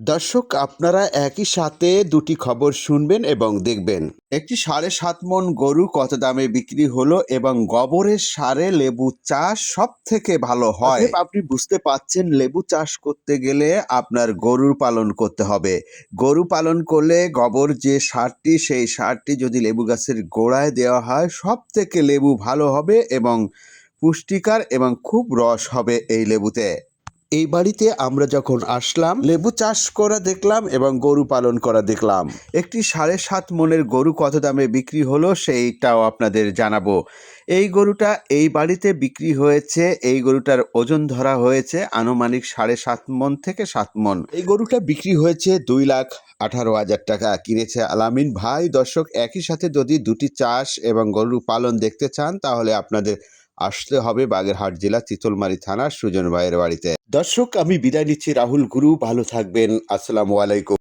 দর্শক, আপনারা একই সাথে দুটি খবর শুনবেন এবং দেখবেন। একটি সাড়ে সাত মন গরু কত দামে বিক্রি হলো এবং গোবরের সারে লেবু চাষ সব থেকে ভালো হয়? আপনি বুঝতে পাচ্ছেন, লেবু চাষ করতে গেলে আপনার গরুর পালন করতে হবে। গরু পালন করলে গোবর যে সারটি, সেই সারটি যদি লেবু গাছের গোড়ায় দেওয়া হয় সব থেকে লেবু ভালো হবে এবং পুষ্টিকর এবং খুব রস হবে এই লেবুতে। এই বাড়িতে আমরা যখন আসলাম, লেবু চাষ করা দেখলাম এবং গরু পালন করা দেখলাম। একটি সাড়ে সাত মনের গরু কত দামে বিক্রি হলো সেইটাও আপনাদের জানাব। এই গরুটা এই বাড়িতে বিক্রি হয়েছে, এই গরুটার ওজন ধরা হয়েছে আনুমানিক সাড়ে সাত মন থেকে সাত মন। এই গরুটা বিক্রি হয়েছে দুই লাখ আঠারো হাজার টাকা, কিনেছে আলামিন ভাই। দর্শক, একই সাথে যদি দুটি চাষ এবং গরু পালন দেখতে চান, তাহলে আপনাদের আসতে হবে বাগেরহাট জেলা চিতলমারি থানার সুজন ভাইয়ের বাড়িতে। দর্শক, আমি বিদায় নিচ্ছি রাহুল গুরু। ভালো থাকবেন। আসসালামু আলাইকুম।